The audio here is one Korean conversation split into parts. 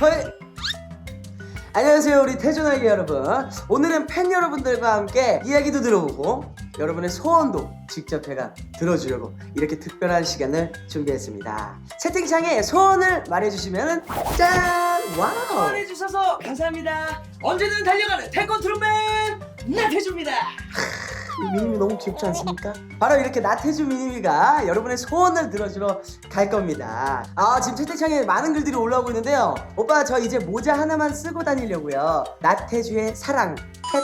허이. 안녕하세요 우리 태준아기 여러분 오늘은 팬 여러분들과 함께 이야기도 들어보고 여러분의 소원도 직접 제가 들어주려고 이렇게 특별한 시간을 준비했습니다 채팅창에 소원을 말해주시면 짠 와우 후원해주셔서 감사합니다. 언제든 달려가는 태권 트롯맨 나태주입니다. 미니미 너무 귀엽지 않습니까? 바로 이렇게 나태주 미니미가 여러분의 소원을 들어주러 갈 겁니다. 아 지금 채팅창에 많은 글들이 올라오고 있는데요. 오빠 저 이제 모자 하나만 쓰고 다니려고요. 나태주의 사랑 햇.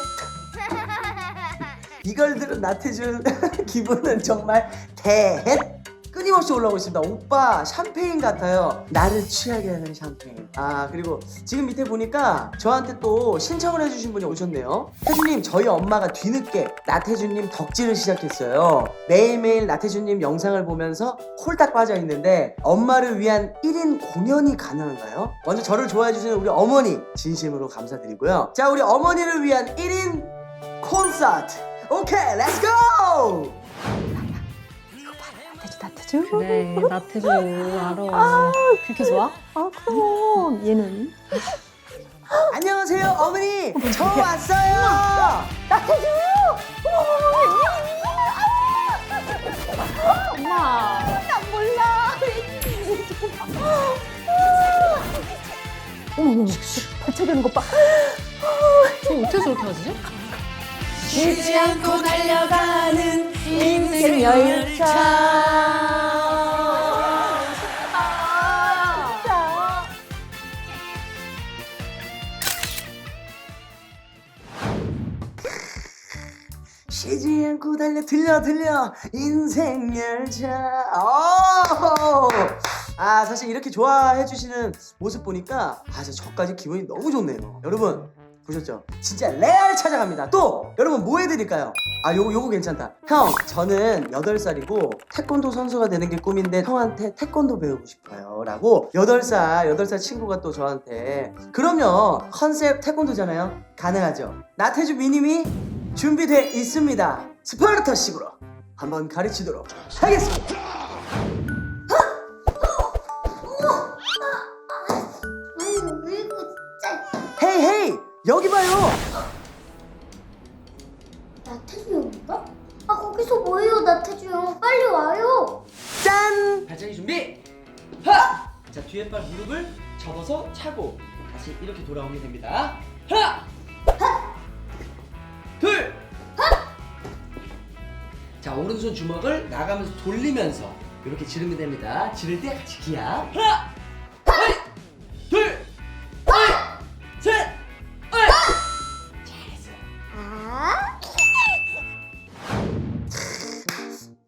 이걸 들은 나태주 기분은 정말 대헷. 끊임없이 올라오고 있습니다. 오빠 샴페인 같아요. 나를 취하게 하는 샴페인. 아 그리고 지금 밑에 보니까 저한테 또 신청을 해주신 분이 오셨네요. 태주님 저희 엄마가 뒤늦게 나태주님 덕질을 시작했어요. 매일매일 나태주님 영상을 보면서 홀딱 빠져 있는데 엄마를 위한 1인 공연이 가능한가요? 먼저 저를 좋아해 주시는 우리 어머니 진심으로 감사드리고요. 자 우리 어머니를 위한 1인 콘서트. 오케이 렛츠 고! 나태주 나태주? 그래 나태주 알아. 그렇게 좋아? 아 그럼. 얘는? 안녕하세요 어머니. 저 왔어요. 나태주! 엄마. 난 몰라. 어머 어머 발차기하는 것봐. 저 어떻게 저렇게 하지? 쉬지 않고 달려가는 인생 열차 쉬지 않고 달려 들려 들려. 인생 열차. 오! 아 사실 이렇게 좋아해 주시는 모습 보니까 아 진짜 저까지 기분이 너무 좋네요. 여러분 보셨죠? 진짜 레알 찾아갑니다. 또 여러분 뭐 해드릴까요? 아 요거 요거 괜찮다. 형 저는 8살이고 태권도 선수가 되는 게 꿈인데 형한테 태권도 배우고 싶어요. 라고 8살 8살 친구가 또 저한테. 그럼요 컨셉 태권도잖아요? 가능하죠? 나태주 미님이 준비돼 있습니다 스파르타식으로 한번 가르치도록 하겠습니다 아유 왜 이거 진짜 헤이 헤이 여기 봐요 나태주 형인가? 아 거기서 뭐해요 나태주 형 빨리 와요 짠 발차기 준비. 하. 자 뒤에 발 무릎을 접어서 차고 다시 이렇게 돌아오면 됩니다. 하나. 자 오른손 주먹을 나가면서 돌리면서 이렇게 지르면 됩니다. 지를 때 같이. 아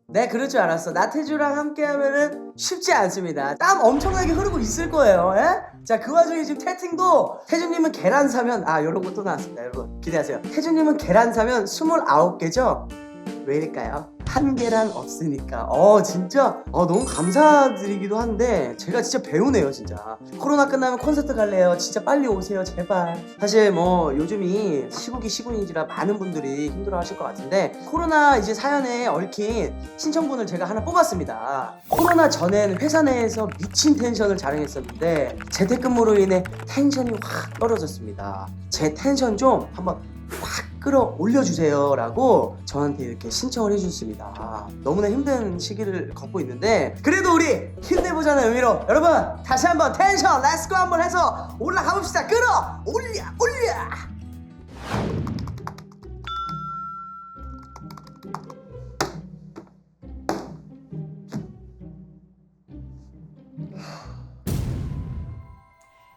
네, 그럴 줄 알았어. 나태주랑 함께 하면은 쉽지 않습니다. 땀 엄청나게 흐르고 있을 거예요. 예? 자, 그 와중에 지금 태팅도 태주님은 계란 사면, 아, 요런 것도 나왔습니다. 여러분, 기대하세요. 태주님은 계란 사면 29개죠? 왜일까요? 한 계란 없으니까. 어, 진짜, 어, 너무 감사드리기도 한데, 제가 진짜 배우네요, 진짜. 코로나 끝나면 콘서트 갈래요. 진짜 빨리 오세요, 제발. 사실 뭐, 요즘이 시국이 시국인지라 많은 분들이 힘들어 하실 것 같은데, 코로나 이제 사연에 얽힌 신청분을 제가 하나 뽑았습니다. 코로나 전엔 회사 내에서 미친 텐션을 자랑했었는데, 재택근무로 인해 텐션이 확 떨어졌습니다. 제 텐션 좀 한번 확 끌어 올려 주세요 라고 저한테 이렇게 신청을 해주셨습니다. 너무나 힘든 시기를 걷고 있는데 그래도 우리 힘내보자는 의미로 여러분 다시 한번 텐션 렛츠고 한번 해서 올라가 봅시다. 끌어 올려 올려.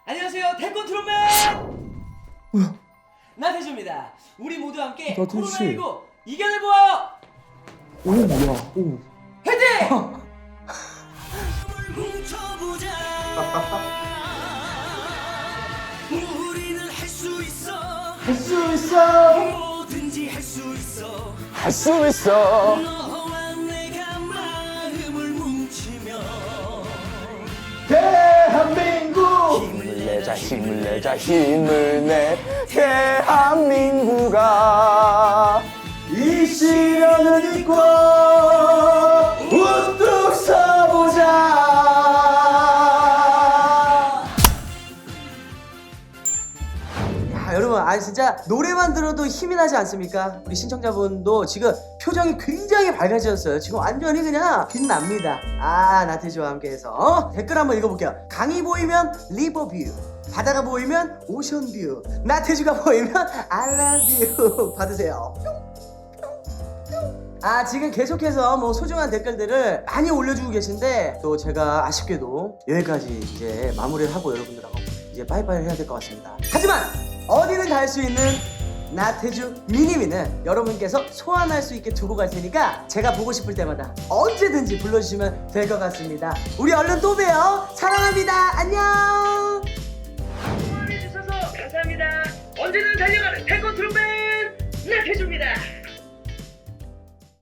안녕하세요. 태권 트롯맨! 뭐야 나태주입니다. 우리 모두 함께 나태주 씨. 코로나19 이겨내보아요. 오 뭐야 오 화이팅! 우리는 할 수 있어 할 수 있어 뭐든지 할 수 있어 할 수 있어 너와 내자 힘을 내자 힘을 내 대한민국아. 이 시련을 잊고 우뚝 서보자. 자 여러분 아 진짜 노래만 들어도 힘이 나지 않습니까? 우리 신청자분도 지금 표정이 굉장히 밝아지셨어요. 지금 완전히 그냥 빛납니다. 아 나태주와 함께해서. 어? 댓글 한번 읽어볼게요. 강이 보이면 리버뷰 바다가 보이면 오션뷰 나태주가 보이면 알라뷰. 받으세요. 아 지금 계속해서 뭐 소중한 댓글들을 많이 올려주고 계신데 또 제가 아쉽게도 여기까지 이제 마무리를 하고 여러분들하고 이제 빠이빠이를 해야 될 것 같습니다. 하지만 어디든 갈 수 있는 나태주 미니미는 여러분께서 소환할 수 있게 두고 갈 테니까 제가 보고 싶을 때마다 언제든지 불러주시면 될 것 같습니다. 우리 얼른 또 봬요. 사랑합니다. 안녕 언제든 달려가는 태권 트롯맨 나태주입니다.